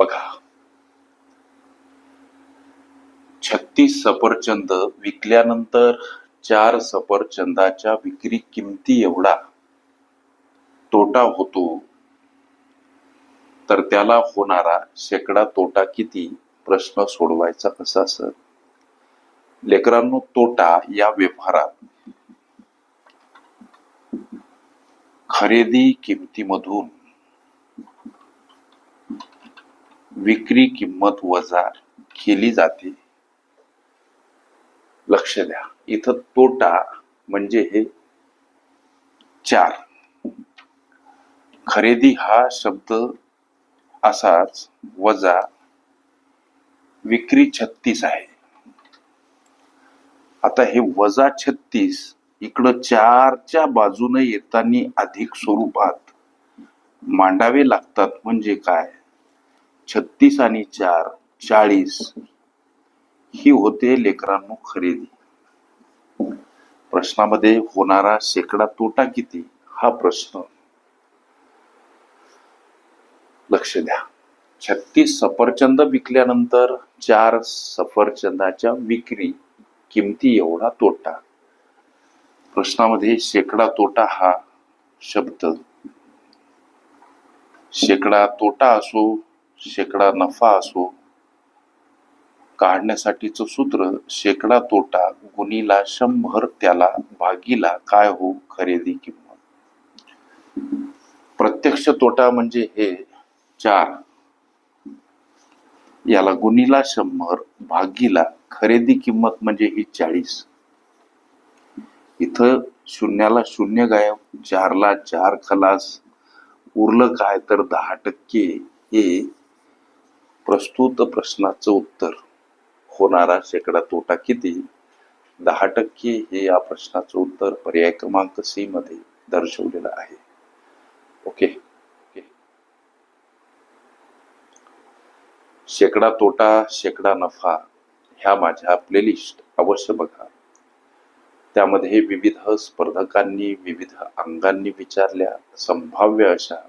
बघा. छत्तीस सफरचंद विकल्यानंतर चार सफरचंदाच्या विक्री किमती एवढा. तोटा होतो. तर त्याला होणारा शेकडा तोटा किती? प्रश्न सोडवायचा कसा सर? लेकरांनो तोटा या व्यवहारात. खरेदी किमतीमधून विक्री किंमत वजा केली जाते. लक्ष द्या. इथं तोटा म्हणजे हे चार. खरेदी हा शब्द असाच वजा विक्री छत्तीस आहे. आता हे वजा छत्तीस इकडं चारच्या बाजूने येताना अधिक स्वरूपात मांडावे लागतात म्हणजे काय? छत्तीस आणि चार चाळीस ही होते लेकरांनो खरेदी. प्रश्नामध्ये होणारा शेकडा तोटा किती? हा प्रश्न लक्ष द्या. छत्तीस सफरचंद विकल्यानंतर चार सफरचंदाच्या विक्री किमती एवढा तोटा. प्रश्नामध्ये शेकडा तोटा हा शब्द. शेकडा तोटा असो शेकडा नफा असो काढण्यासाठीचं सूत्र शेकडा तोटा गुणीला शंभर त्याला भागीला काय हो खरेदी किंमत? प्रत्यक्ष तोटा म्हणजे हे चार. याला गुणीला शंभर भागीला खरेदी किंमत म्हणजे ही चाळीस. इथं शून्याला शून्य गायब चारला चार खलास उरलं काय तर दहा टक्के हे प्रस्तुत प्रश्नाचं उत्तर. होणारा शेकडा तोटा किती? दहा टक्के हे या प्रश्नाचं उत्तर पर्याय क्रमांक सी मध्ये दर्शवलेलं आहे. ओके. ओके. शेकडा तोटा शेकडा नफा ह्या माझ्या प्लेलिस्ट. अवश्य बघा. त्यामध्ये विविध स्पर्धकांनी विविध अंगांनी विचारल्या संभाव्य अशा